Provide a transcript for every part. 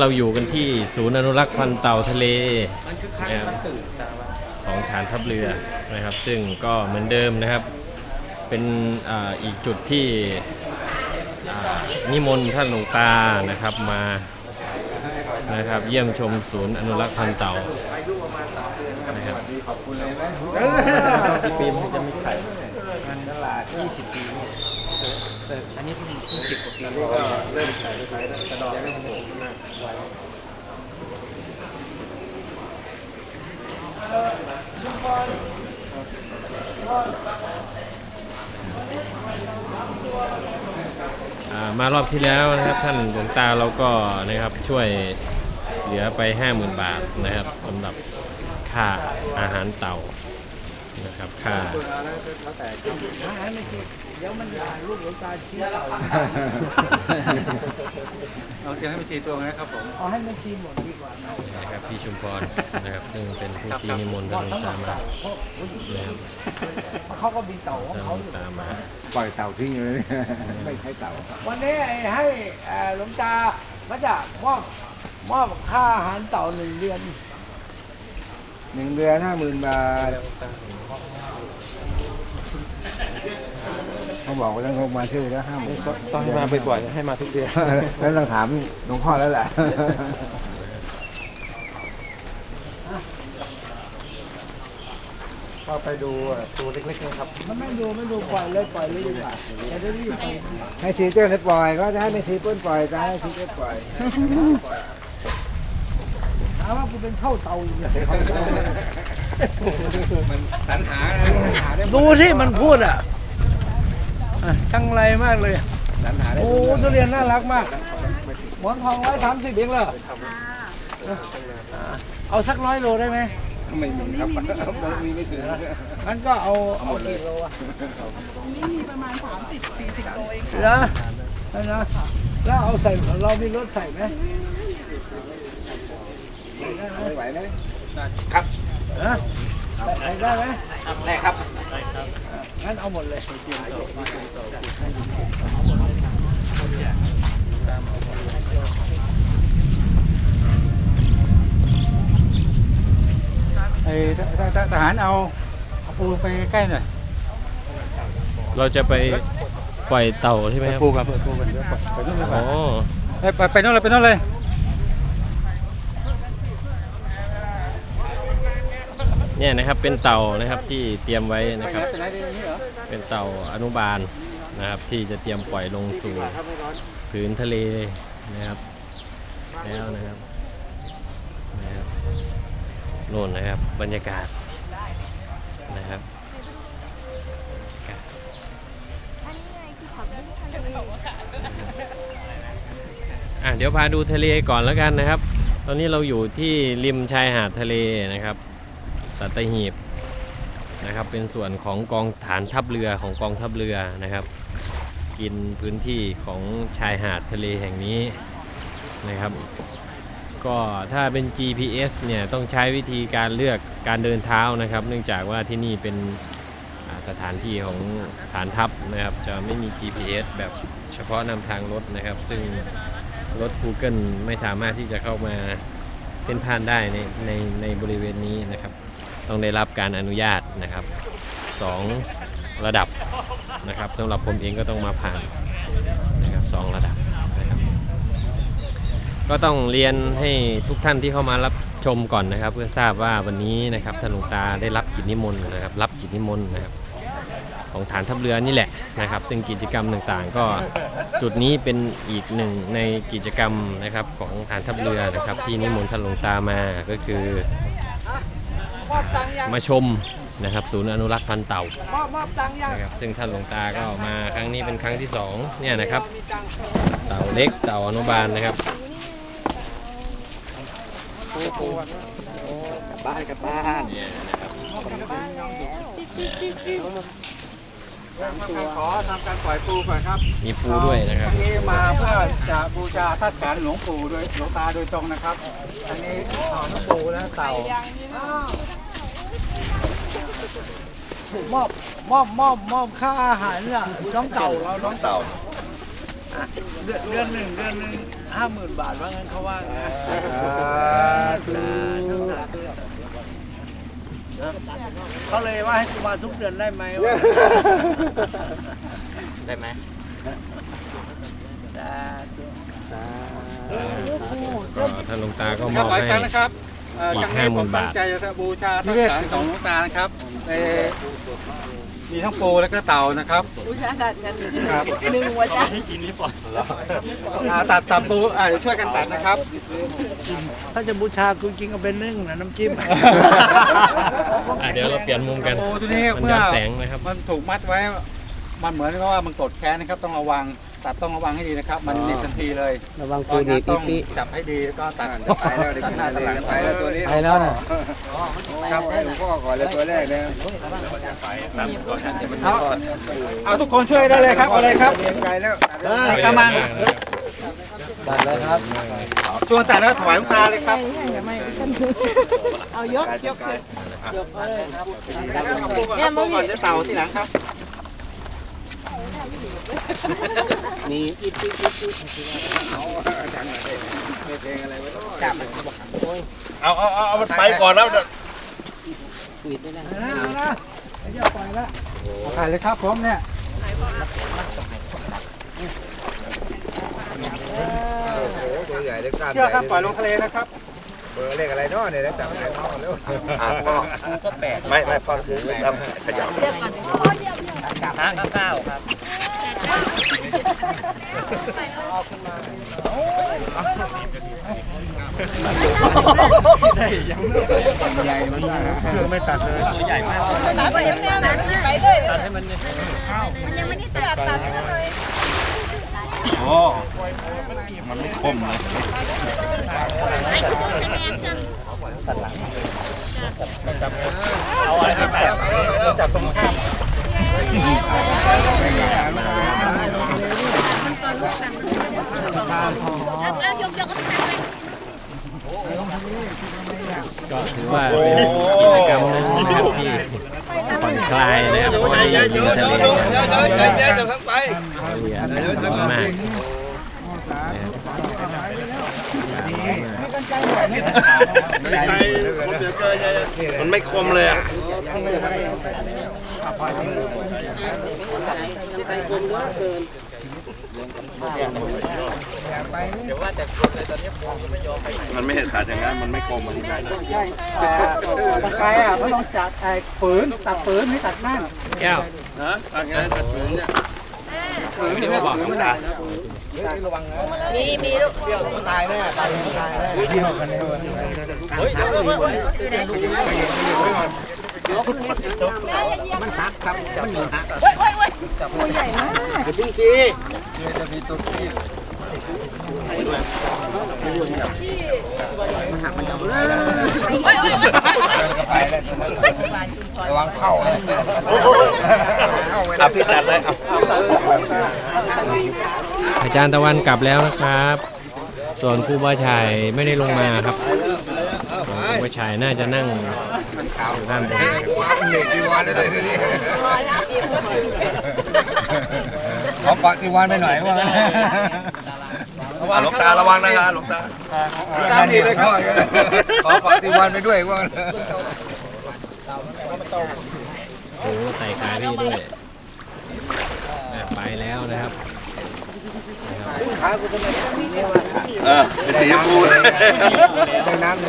เราอยู่กันที่ศูนย์อนุรักษ์พันธุ์เต่าทะเลนะครับของฐานทัพเรือนะครับ ซึ่งก็เหมือนเดิมนะครับ เป็นอาอีกจุดที่อ่านิมนต์ท่านหลวงตานะครับมานะครับเยี่ยมชมศูนย์อนุรักษ์พันธุ์เต่านะครับกี่ปีมันจะมีไข่มันตลาด20 ปีเนี่ยแต่อันนี้เพิ่งเพิ่ง สิบกว่าปีนี่ก็เริ่มใส่ไปแล้วกระดองเริ่มโผล่ขึ้นมาไว้อ่ามารอบที่แล้วนะครับท่านหลวงตาเราก็นะครับช่วยเหลือไป50,000บาทนะครับสำหรับค่าอาหารเต่านะครับค่า แล้วแต่ให้ไม่คิดเดี๋ยวมันถ่ายรูปหลวงตาชี้เราเราจะให้มันชีตัวนะครับผม เอาให้มันชี้หมดดีกว่านะนะครับพี่ชุมพรนะครับซึ่งเป็นผู้ครับที่นิมนต์เหท่านมาะหลวงสำหรัตาบมาเต่าเพราะนะครับเขาก็มีเต่าของท่านหลเขาวงอยู่ตามาปล่อยเต่าทิ้งเลยไม่ใช่เต่า วันนี้ให้เอ่อหลวงตาก็จะมอบมอบค่าอาหารเต่าหนึ่งเดือนหนึ่งเดือนห้าหมื่นบาท เขาบอกว่าต้องเขามาชื่อแล้วห้าหมื่นต้องให้มาบ่อยๆให้มาทุกเดือนแล้วต้องถามหลวงพ่อแล้วแหละก็ไปดูตัวเล็กๆนะครับมันไม่ดูไม่ดูปล่อยเลยปล่อยเลยดีกว่าจะได้รีบไปให้ซีเต้นปล่อยก็จะให้ไม่ซีเปิ้ลปล่อยจะให้ซีเต้นปล่อยถามว่ากูเป็นเข้าเต่าอยู่เนี่ยมันสัญหาหาได้ดูที่มันพูดอะ อะจังไรมากเลยสัญหาได้โอ้ทุเรียนน่ารักมาก หมอนทองร้อยสามสิบเองเหรอเอาสักร้อยโลได้ไหมไม่มีครับมันมีไม่ถึงงั้นก็เอาเอากี่โลอะนี่มีประมาณ30 40โลเองเหรอนั่นนะแล้วเอาใส่เรามีรถใส่ไหมไม่ไหวไหมฮะใส่ ได้ไหมได้ครับงั้นเอาหมดเลยไอ้ทหารเอาเอาปูไปใกล้หน่อยเราจะไปปล่อยเต่าใช่ไหมครับปูกับปูกันเดี๋ยวไปนู่นเลยอ๋อไปไปนู่นเลยไปนู่นเลย เนี่ยนะครับเป็นเต่านะครับที่เตรียมไว้นะครับ เป็นเต่าอนุบาลนะครับ ที่จะเตรียมปล่อยลงสู่ผืนทะเลนะครับ แล้วนะครับนะครับโน่นนะครับบรรยากาศนะครับอะเดี๋ยวพาดูทะเลก่อนแล้วกันนะครับ ตอนนี้เราอยู่ที่ริมชายหาดทะเลนะครับ สัตหีบนะครับ เป็นส่วนของกองฐานทัพเรือของกองทัพเรือนะครับ กินพื้นที่ของชายหาดทะเลแห่งนี้นะครับ ก็ถ้าเป็น GPS เนี่ยต้องใช้วิธีการเลือกการเดินเท้านะครับ เนื่องจากว่าที่นี่เป็นสถานที่ของฐานทัพนะครับ จะไม่มี GPS แบบเฉพาะนำทางรถนะครับ ซึ่งรถ Google ไม่สามารถที่จะเข้ามาเส้นผ่านได้ในในในบริเวณนี้นะครับ ต้องได้รับการอนุญาตนะครับสองระดับนะครับสำหรับผมเองก็ต้องมาผ่านนะครับสองระดับนะครับ ก็ต้องเรียนให้ทุกท่านที่เข้ามารับชมก่อนนะครับ เพื่อทราบว่าวันนี้นะครับท่านหลวงตาได้รับกิจนิมนต์นะครับ รับกิจนิมนต์นะครับของฐานทัพเรือนี่แหละนะครับ ซึ่งกิจกรรมต่างๆ ก็จุดนี้เป็นอีกหนึ่งในกิจกรรมนะครับของฐานทัพเรือนะครับ ที่นิมนต์ท่านหลวงตามาก็คือ มอบตังค์ยังมาชมนะครับ ศูนย์อนุรักษ์พันธุ์เต่ามอบมอบตังค์ยังนะครับซึ่งท่านหลวงตาก็มาครั้งนี้เป็นครั้งที่สองเนี่ยนะครับมีตังค์เต่าเล็กเต่าอนุบาลนะครับบ้านกับบ้านเนี่ยนะครับกลับบ้านแล้วจิ๊บจิ๊บจิ๊บจิ๊บขอทำการปล่อยปูก่อนครับ มีปูด้วยนะครับอันนี้มาเพื่อจะบูชาทัดการหลวงปู่โดยหลวงตาโดยตรงนะครับอันนี้ขอหลวงปู่และเต่า มอบมอบมอบมอบค่าอาหารเนี่ยน้องเต่าเราน้องเต่าเดือนเดือนหนึ่งเดือนหนึ่งห้าหมื่นบาทว่างั้นเขาว่าไงเขาเลยว่าให้กูมาทุกเดือนได้ไหมวะได้ไหมก็ท่านหลวงตาก็มครัอบบหลายให้ครั้งนะครับ เอ่ออีกครั้งนี้ผม50,000ตั้งใจจะบูชาทัดการของหลวงตานะครับเอ่อมีทั้งปูและก็เต่านะครับ บูชากันกันครับ หนึ่งหัวใจอ่าตัดตัดปูอ่าเดี๋ยวช่วยกันตัดนะครับ ถ้าจะบูชากูกินก็เป็นนึ่งนะน้ำจิ้ม อะเดี๋ยวเราเปลี่ยนมุมกันปูตัวนี้มันเมื่ย้ออนแสงนะครับ มันถูกมัดไว้ มันเหมือนกับว่ามันกดแค้นนะครับ ต้องระวัง ตัดต้องระวังให้ดีนะครับ มันหนีบทันทีเลยระวังตปูอนดีนี้ปีต้องปีจับให้ดีแล้วก็ตัดไปแล้วเด็กหน้าเลยไปแล้วตัวนี้ไปแล้วนะครับให้หลวงพ่อก่อนเลยตัวแรกเลยเอาเอาทุกคนช่วยได้เลยครับเอาเลยครับเรียนไกลแล้วนี่กำลังตัดแล้วครับชวนตัดแล้วถวายหลวงตาเลยครับเอายกยกยกยกเลยเอาปูก่อนเอาปูก่อนจะเต่าที่หลังครับ นี่อีปีอีปีจังเลยเพลงอะไรไว้จับเอาเอาเอาเอามันไปก่อนแล้วถ่ายเลยครับผมเนี่ยโอ้โหตัวใหญ่เล็กกล้ามเชื่อครับปล่อยลงทะเลนะครับเบอร์เลขอะไรเนาะเนี่ยจับอะไรเนาะเร็วอะพ่อไม่ไม่พ่อคือทำขยับ ใหญ่มันได้เครื่องไม่ตัดเลยตัดไปยังแนวไหนมันไปเลยตัดให้มันมันยังไม่ได้ตัดตัดให้มันเลยโอ้มันไม่คมเลยตัดหลังจับจับเอาอะไรครับจับตรงข้าม ก็ถือว่าเป็นกิจกรรมหนึงนะครับที่ผ่อนคลายนะครับเพราะว่าอยู่ทะเลนะครับทั้งไปเรือร้อนมากใจคมเหลือเกิน มันไม่คมเลยอะมันไม่เห็นขาดอย่างนั้น มันไม่คมมันได้ใช่แต่ตะไคร้อะเขาต้องจัดไอ้ฝืนตัดฝืนไม่ตัดนั่นแก้วนะทางงานตัดผืนเนี่ยฝืนไม่ได้บอกไม่ได้มีมีลูกตายแน่ตายตายแน่ มันหักครับมันหักโอ้ยโอ้ยโอ้ยตัวใหญ่มากจริงทีจะมีตัวที่มันหักมันจะเลื่อนโอ้ยโอ้ยโอ้ยไปแล้วระวังเข้าเลยเอาพี่ตัดเลยอาอาจารย์ตะวันกลับแล้วนะครับ ส่วนครูบาชัยไม่ได้ลงมาครับ ส่วนครูบาชัยน่าจะนั่งอยู่ด้านบนนะครับเด็กที่วันเลยทีนี้ขอปักที่วันไปหน่อยว่าหลวงตาระวังนะครับหลวงตาตาดีเลยครับขอปักที่วันไปด้วยว่าโอ้โหใส่ขาพี่ด้วยไปแล้วนะครับนะครับเออเป็นสีชมพูเลยในน้ำเล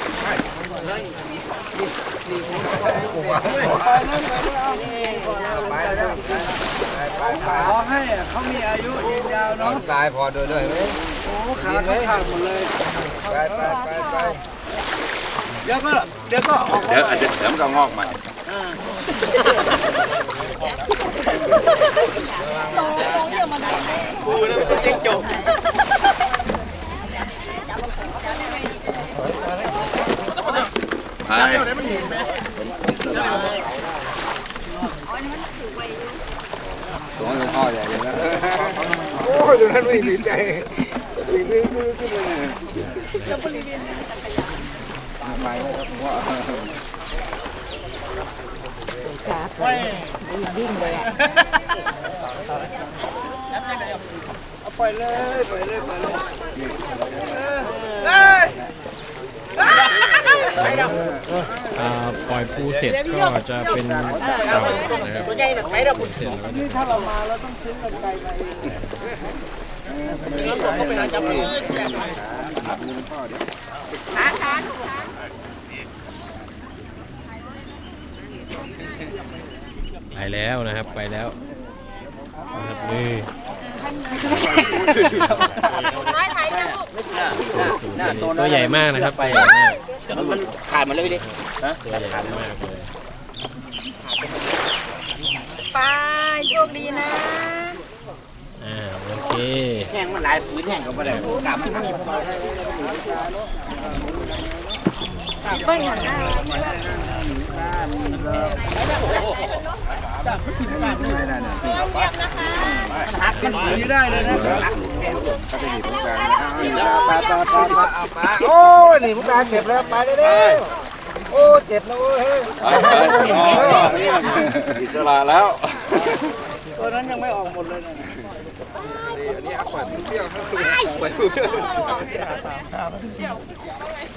ขอให้เขามีอายุยืนยาวเนาะตายพอด้วยด้วยไหมโอ้ขาเขาขาดหมดเลยไปไปไปไปเดี๋ยวก็เดี๋ยวก็ออกเดี๋ยวอาจจะเดี๋ยวมันก็งอกใหม่เอถ่ายตัวหลวงพ่อใหญ่เลยนะโอ้ยตรงนั้นไม่ดีใจดีดีดีขึ้นเลยจะบริเวณทำไมครับว่าปล่อยเลยปล่อยเลยปล่อยเลย อ่าปล่อยปูเสร็จก็จะเป็นเต่านะครับตัวใหญ่แบบไหนเราเสร็จแล้วก็นี่ถ้าเรามาเราต้องซื้อกันไกลมาเองไปแล้วนะครับไปแล้วนะครับนี่น้อยไทยนะลูกสูงๆ ตัวใหญ่มากนะครับตัวใหญ่มากมันขาดมาเลยพี่ดิตัวใหญ่มากเลยไปโชคดีนะอ่าโอเคแห้งมันหลายพื้นแห้งก็ไม่ได้กลับมันมีพอเบิ้ลหันหน้าหักมันสีได้เลยนะป ลาปลาปลาปลาเอาปลาโอ้นี่มุกดาเจ็บแล้วไปเลยเด้อโอ้เจ็บนะเว้ยอิสระแล้วตัวนั้นยังไม่ออกหมดเลยนะ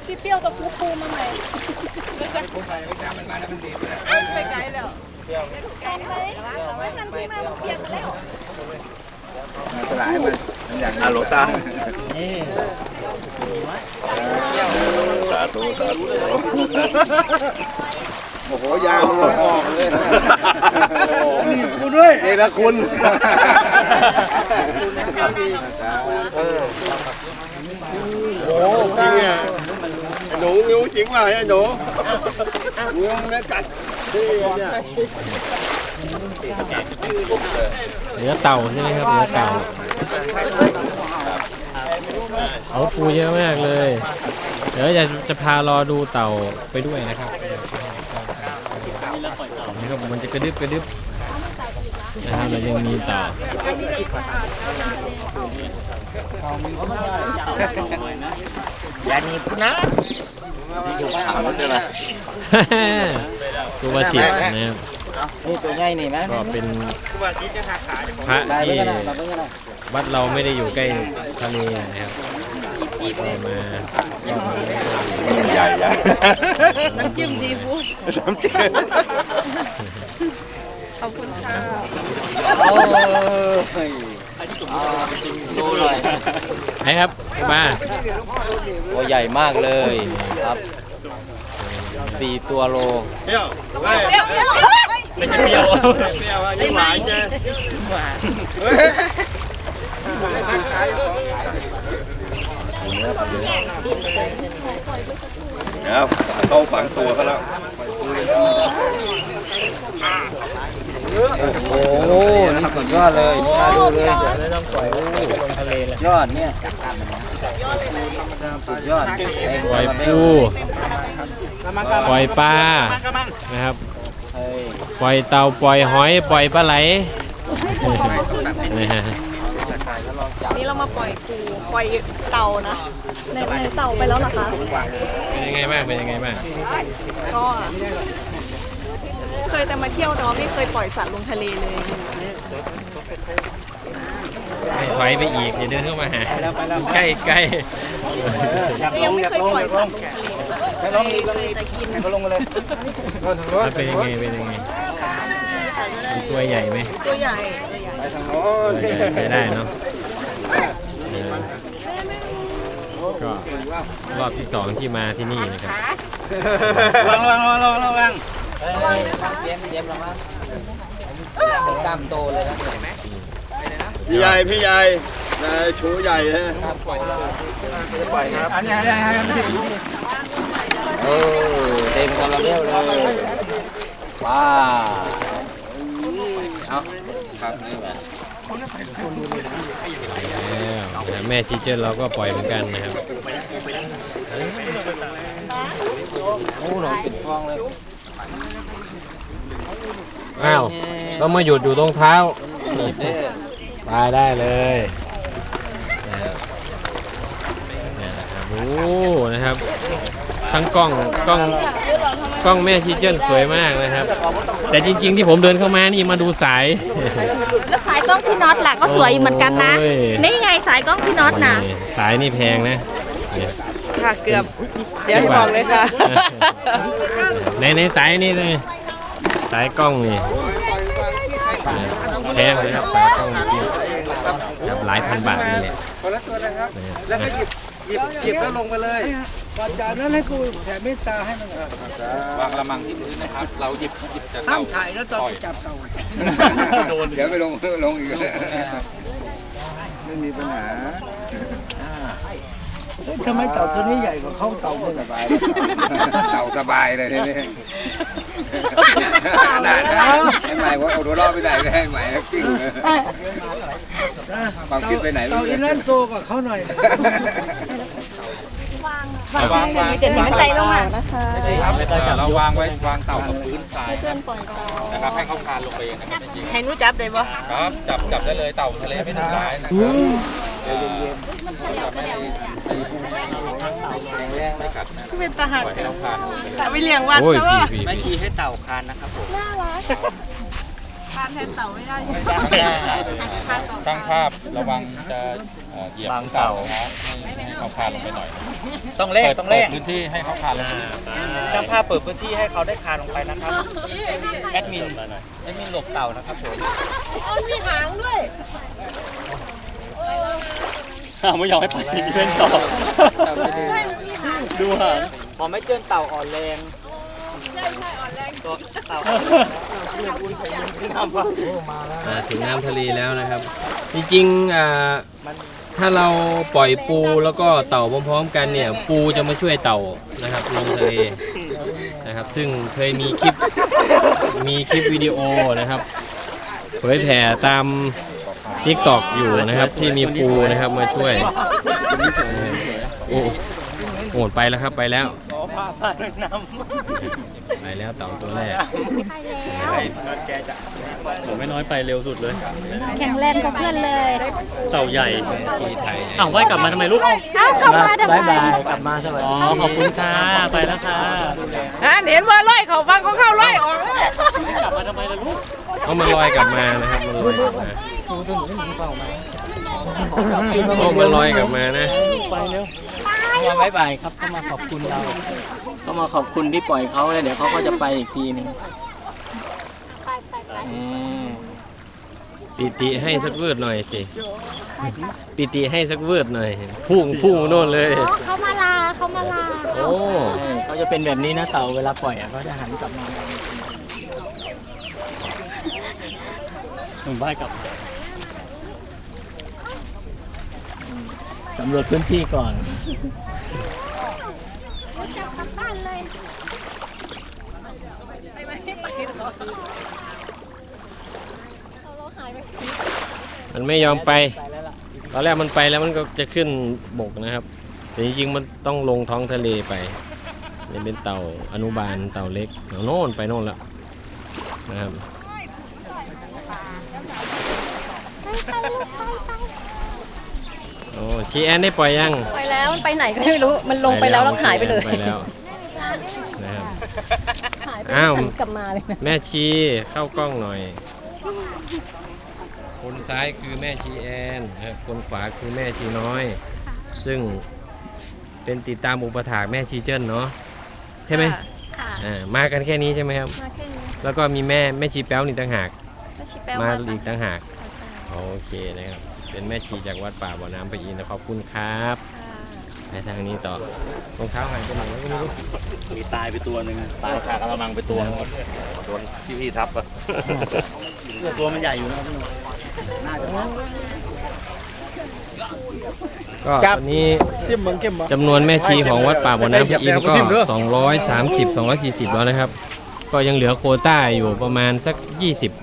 พี่เปรี้ยวกับปูปูมาใหม่ไปไกลแล้วไปไหนไม่ทันพี่มาเปลี่ยนแล้วสลายมัน อย่างอาโหลตาสาธุสาธุโอ้โหยาวเลยออกเลยนี่กูด้วยเอกคุณเออโอ้จริงอะไอ้หนูนิ้วจริงว่ะไอ้หนูนิ้วเนี่ยกัดที่ เนี่ยเนื้อเต่าใช่ไหมครับเนื้อเต่าเอาปูเยอะมากเลย เดี๋ยวจะจะพารอดูเต่าไปด้วยนะครับนี่ครับมันจะกระดึบกระดึบนะครับเรายังมีเต่าอย่าหนีพูนะถามว่าจะอะไรตัวจิตนะครับ นี่ตัวใหญ่นี่ไหมก็เป็นพระที่วัดเราไม่ได้อยู่ใกล้ทะเลนะครับก็มาก็มาได้ใหญ่ใหญ่น้ำจิ้มซีฟู้ดน้ำจิ้มขอบคุณค่ะโอ้ยดูหน่อยไอ้ครับมาตัวใหญ่มากเลยครับสี่ตัวโลเปรี้ยวเฮ้ยเปรี้ยว เปรี้ยวไม่ใช่เปรี้ยวเปรี้ยวอะยิ่งหวานไงเฮ้ยเดี๋ยวเข้าฝังตัวเขาแล้วโอ้โหนี่สุดยอดเลยน่าดูเลยไม่ต้องปล่อยลงทะเลเลยยอดเนี่ยสุดยอดปล่อยปูปล่อยปลานะครับเฮ้ย ปล่อยเต่าปล่อยหอยปล่อยปลาไหลนะฮะนี่เรามาปล่อยปูปล่อยเต่านะในในเต่าไปแล้วเหรอคะเป็นยังไงบ้างเป็นยังไงบ้างก็เคยแต่มาเที่ยวแต่ว่าไม่เคยปล่อยสัตว์ลงทะเลเลยให้ถอยไปอีกอย่าเดินเข้ามาหาใกล้ใกล้ยังไม่เคยปล่อยสัตว์ลงทะเลเลยเคยแต่กินเขาลงมาเลยแล้วเป็นยังไงเป็นยังไงมี ตัวใหญ่ไหมตัวใหญ่ตัวใหญ่ตัวใหญ่ใช้ได้เนาะเออก็รอบที่สองที่มาที่นี่นะครับ ระวังระวังระวังระวังเตรียมเตรียมระวังกล้ามโตเลยนะเห็นไหมพี่ใหญ่พี่ใหญ่นายชูใหญ่ฮะอันนี้อันนี้อันนี้เออเต็มคาราเบลเลยว้า เอาครับนี่แหละแล้วแม่ทีเจอร์เราก็ปล่อยเหมือนกันนะครับโอ้หนองปิดคลองเลยอ้าวต้องมาหยุดอยู่ตรงเท้าไปได้เลยนะครับเนี่ยนะครับโอ้นะครับ ทั้งกล้องกล้อง กล้องแม่ทีเจอร์สวยมากนะครับ แต่จริง ๆ ที่ผมเดินเข้ามานี่มาดูสาย แล้วสายกล้องพี่น็อตล่ะก็สวยเหมือนกันนะ โอ้ย นี่ไงสายกล้องพี่น็อตนะนี่สายนี่แพงนะเนี่ย ค่ะเกือบ เดี๋ยวให้บอกเลยค่ะ ในในสายนี่เลยสายกล้องนี่แพงเลยครับสายกล้องจริงๆครับหลายพันบาทนี่แหละคนละตัวนะครับ แล้วก็หยิบหยิบหยิบแล้วลงไปเลย ก่อนจากนั้นให้กูแผ่เมตตาให้มันครับวางกระมังที่พื้นนะครับ เราหยิบหยิบจากห้าเต่ามถ่ายแล้วตอนไปจับเต่าโดนเดี๋ยวไปลงลงอีกไม่มีปัญหาเฮ้ยทำไมเต่าตัวนี้ใหญ่กว่าเขาเต่าเมื่อไหร่เต่าสบายเลยทีนี้ขนาดนั้นให้ใหม่ว่าเอาตัวรอดไปไหนก็ให้ใหม่แล้วกิ้งเลยความคิดไปไหนไม่รู้เต่าอีนั่นโตกว่าเขาหน่อย วางวางเจ็ดมันไตลงมาครับเราวางไว้วางเต่ากับพื้นทรายนะครับให้เขาคานลงไปเองนะครับจริงให้นู้จับได้บ่ๆครับจับจับได้เลยเต่าทะเลไม่ทำร้ายนะครับเย็นๆไม่ไม่ไม่กัดนะเป็นตาหักปล่อยให้เขาคลานลงไปแต่ไม่เลี้ยงวัดโอ้ยแต่พี่ว่าพี่แม่ชีให้เต่าคานนะครับผมทารักคานแทนเต่าไม่ได้ช่างภาพระวังจะ อ่อเหยียบเต่า นะครับให้ให้เขาคลานลงไปหน่อยต้องเร่งเปิดต้องเร่งเปิดพื้นที่ให้เขาคลานลงไปช่างภาพเปิดพื้นที่ให้เขาได้คานลงไปนะครับแอดมินแอดมินหลบเต่านะครับผมมีหางด้วยไม่ยอมให้ไปเล่นต่อดูหางพอไม่เจอเต่าอ่อนแรงใช่ใช่อ่อนแรงตัวเต่าอ่าถึงน้ำทะเลแล้วนะครับ จริงๆอ่า ถ้าเราปล่อยปูแล้วก็เต่าพร้อมๆกันเนี่ย ปูจะมาช่วยเต่านะครับลงทะเลนะครับ ซึ่งเคยมีคลิปมีคลิปวิดีโอนะครับเผยแผ่ตามทิกตอกอยู่นะครับ ที่มีปูนะครับมาช่วยโอ้โหดไปแล้วครับไปแล้ว ขอพาพาน้ำไปแล้วเต่าตัวแรกแกจะผมไม่น้อยไปเร็วสุดเลย แข็งแรงกว่าเพื่อนเลย เต่าใหญ่ชีไทยอ้าวว่ายกลับมาทำไมลูก เอ้ากลับมาทำไมกลับมาสวัสอ๋ดีอขอบคุณค่ะ ไปแล้วค่ะอะเห็นว่าไล่เขาฟังเขาเข้าไล่ออกแล้วกลับมาทำไมล่ะลูก เขามาลอยกลับมานะครับมันลอยกลับมาโอ้มันลอยกลับมานะ ไปเร็วมาบายบายครับ ก็มาขอบคุณเรา ก็มาขอบคุณที่ปล่อยเขาแล้วเดี๋ยวเขาก็จะไปอีกทีหนึงอืมปิติให้สักวืดหน่อยสิ ปิติให้สักวืดหน่อย พุ่งพุ่งโน่นเลยเขามาลาเขามาลาโอ้เออเขาจะเป็นแบบนี้นะเต่าเวลาปล่อยอะเขาจะหันกลับมาผมว่ายกลับสำรวจพื้นที่ก่อนจับ กลับบ้านเลยมันไม่ยอมไป ตอนแรกมันไปแล้วมันก็จะขึ้นบกนะครับ แต่จริงๆ มันต้องลงท้องทะเลไปนี่เป็นเต่าอนุบาลเต่าเล็กเอาโน่นไปโน่นแล้วนะครับโอ้ชีแอนได้ปล่อยยัง ไปแล้วมันไปไหนก็ไม่รู้ มันลงไปแล้วแล้วหายไปเลย ไปแล้วนะครับ หายไปอ้าว หันกลับมาเลยนะแม่ชีเข้ากล้องหน่อย คนซ้ายคือแม่ชีแอนนะครับคนขวาคือแม่ชีน้อย ซึ่งเป็นติดตามอุปถากแม่ชีเจิ้นเนาะใช่ไหมค่ะอ่ามากันแค่นี้ใช่ไหมครับ มาแค่นี้แล้วก็มีแม่แม่ชีแป๊วนี่ต่างหากก็ชิแปลมาว่าอีกต่างหาก ใช่ โอเคนะครับ เป็นแม่ชีจากวัดป่าบ่อน้ำปะอินนะขอบคุณครับ ไปทางนี้ต่อรองเท้าหายไปไหนแล้วก็ไม่รู้มีตายไปตัวหนึ่งตายคากระมังไปตัวหนึ่งโดนพี่พี่ทับอะตัวมันใหญ่อยู่นะครับพี่หนุ่มก็ตอนนี้ชิมมึงเข้มบ่จำนวนแม่ชีของวัดป่าบ่อน้ำพระอินทร์ก็ 230 240 แล้วนะครับ ก็ยังเหลือโควต้าอยู่ประมาณสัก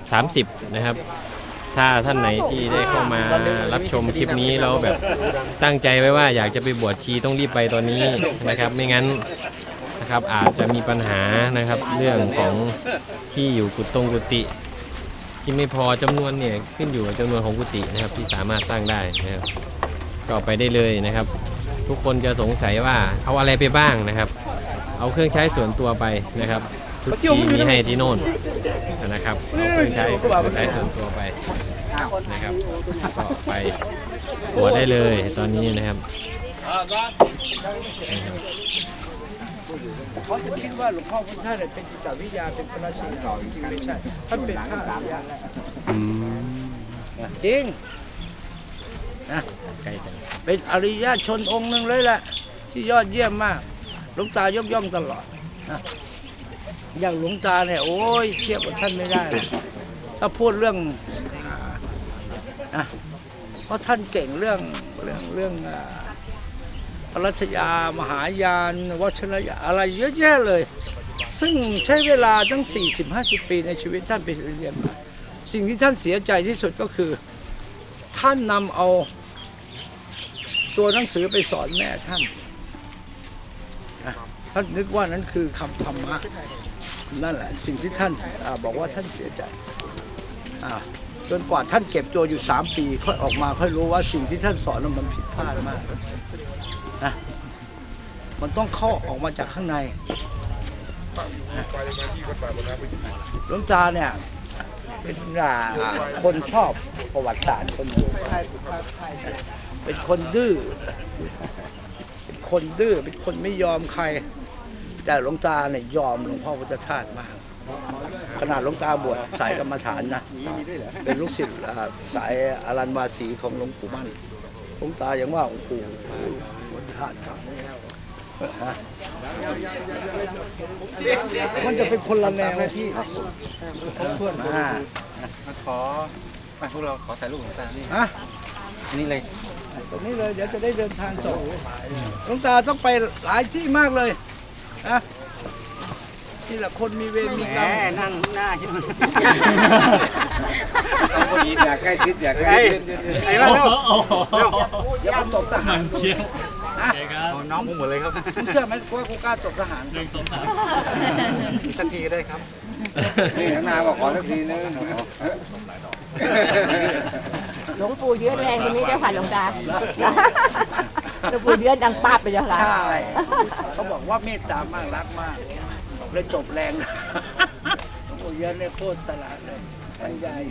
20-30 นะครับ ถ้าท่านไหนที่ได้เข้ามารับชมคลิปนี้แล้วแบบตั้งใจไว้ว่าอยากจะไปบวชชีต้องรีบไปตอนนี้นะครับ ไม่งั้นนะครับอาจจะมีปัญหานะครับเรื่องของที่อยู่กุตงกุฏิที่ไม่พอจำนวนเนี่ยขึ้นอยู่กับจำนวนของกุฏินะครับที่สามารถสร้างได้นะครับก็ไปได้เลยนะครับ ทุกคนจะสงสัยว่าเอาอะไรไปบ้างนะครับ เอาเครื่องใช้ส่วนตัวไปนะครับ ทุกทีมีให้ที่โน่นนะครับเอาเครื่องใช้เครื่องใช้ส่วนตัวไปนะครับก็ไปหัวได้เลยตอนนี้นะครับเขาจะคิดว่าหลวงพ่อพุทธทาสเนี่ยเป็นจิตวิทยาเป็นพระราชินีเก่าจริงๆไม่ใช่ท่านเป็นพระอริยะจริงนะใกล้จังเป็นอริยชนองค์หนึ่งเลยแหละที่ยอดเยี่ยมมากหลวงตายกย่องตลอดนะ อย่างหลวงตาเนี่ยโอ้ยเทียบกับท่านไม่ได้ ถ้าพูดเรื่องอ่านะเพราะท่านเก่งเรื่องเรื่องเรื่องอาปรัชญามหายานวัชรยาอะไรเยอะแยะเลย ซึ่งใช้เวลาตั้ง 40-50 ปีในชีวิตท่านไปเรียนมาสิ่งที่ท่านเสียใจที่สุดก็คือ ท่านนำเอาตัวหนังสือไปสอนแม่ท่านนะท่านนึกว่านั้นคือคำธรรมะ นั่นแหละ สิ่งที่ท่านอาบอกว่าท่านเสียใจจนกว่าท่านเก็บตัวอยู่สามปี ค่อยออกมาค่อยรู้ว่าสิ่งที่ท่านสอนนั้นมันผิดพลาดมากนะมันต้องเข้าออกมาจากข้างในนะหลวงตาเนี่ยเป็นคนชอบประวัติศาสตร์คนหนึ่งเป็นคนดื้อ เป็นคนดื้อ เป็นคนไม่ยอมใคร แต่หลวงตาเนี่ยยอมหลวงพ่อพุทธทาสมาก ขนาดหลวงตาบวชสายกรรมฐานนะ เป็นลูกศิษย์อ่าสายอารันวาสีของหลวงปู่มั่นหลวงตายังว่าโอ้โหพุทธทาสครับฮะมันจะเป็นคนละแนวพี่อ่าขอมาพวกเราขอถ่ายรูปหลวงตานี่ฮะนี่เลย ตรงนี้เลยเดี๋ยวจะได้เดินทางต่อหลวงตาต้องไปหลายที่มากเลย นะที่ละคนมีเวรมีกรรมนั่งหน้าใช่ไหมอยากใกล้ชิดอยากใกล้ชิดไอ้มาเร็วอย่ามาตบทหารน้องผมหมดเลยครับคุณเชื่อไหมว่ากูกล้าตบทหารสักทีก็ได้ครับนี่ข้างหน้าบอกขอสักทีนึงหลวงปู่เยอะแรงตรงนี้เจ้าค่ะหลวงตา หลวงปู่เยอะดังป้าบไปเจ้าค่ะใช่ เขาบอกว่าเมตตามากรักมากเลยจบแรงโอ้เยอะเลยโคตรตลาดเลยบรรยาย